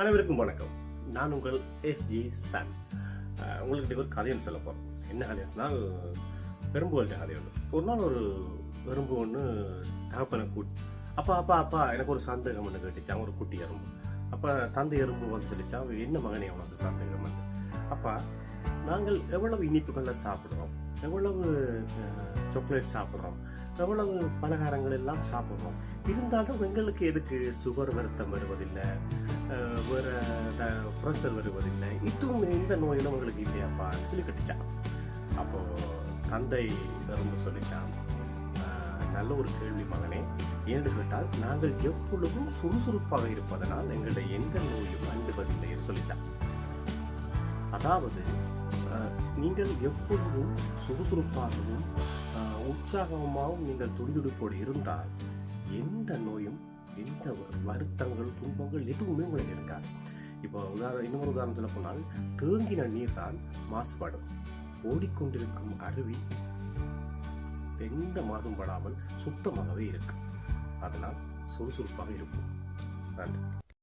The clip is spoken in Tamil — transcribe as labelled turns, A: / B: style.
A: அனைவருக்கும் வணக்கம். நான் உங்கள் எஸ்ஜி சன் உங்கள்கிட்ட ஒரு கதைன்னு சொல்ல போகிறோம் என்ன கதைன்னு சொன்னால் எறும்பு கதை ஒன்று. ஒரு நாள் ஒரு எறும்பு ஒன்று தகப்பனை கூட்டி அப்பா அப்பா அப்பா எனக்கு ஒரு சந்தேகம் ஒன்று கேட்டுச்சான் ஒரு குட்டி எறும்பு. அப்போ தந்தை எறும்பு வந்து சொல்லிச்சான் என்ன மகனே உனக்கு சந்தேகம் வந்து? அப்பா நாங்கள் எவ்வளவு இனிப்புகளை சாப்பிடுறோம் எவ்வளவு சாக்லேட் சாப்பிட்றோம் எவ்வளவு பலகாரங்கள் எல்லாம் சாப்பிட்றோம். இருந்தாலும் எங்களுக்கு எதுக்கு சுகர் வருத்தம் வருவதில்லை? வேற ப்ரெஷர் வருவதில்லை இதுவும் இந்த நோயெல்லாம் உங்களுக்கு இல்லையாப்பா? சொல்லி கட்டிச்சான். அப்போ தந்தை ரொம்ப சொல்லிட்டான் நல்ல ஒரு கேள்வி மகனே ஏன்னு கேட்டால் நாங்கள் எப்பொழுதும் சுறுசுறுப்பாக இருப்பதனால் எங்களுடைய எந்த நோயும் அண்டுவதில்லை என்று சொல்லிட்டான் அதாவது நீங்கள் எப்பொழுதும் சுறுசுறுப்பாகவும் உற்சாகமாகவும் நீங்கள் துடிதுடிப்போடு இருந்தால் எந்த நோயும் எந்த வருத்தங்கள் துன்பங்கள் எதுவுமே உங்களுக்கு இருக்காது. இப்போ உதாரணம் இன்னொரு உதாரணத்தில் போனால் தேங்கின நீர் தான் மாசுபடும். ஓடிக்கொண்டிருக்கும் அருவி எந்த மாசும் படாமல் சுத்தமாகவே இருக்கும் அதனால் சுறுசுறுப்பாக இருக்கும். நன்றி.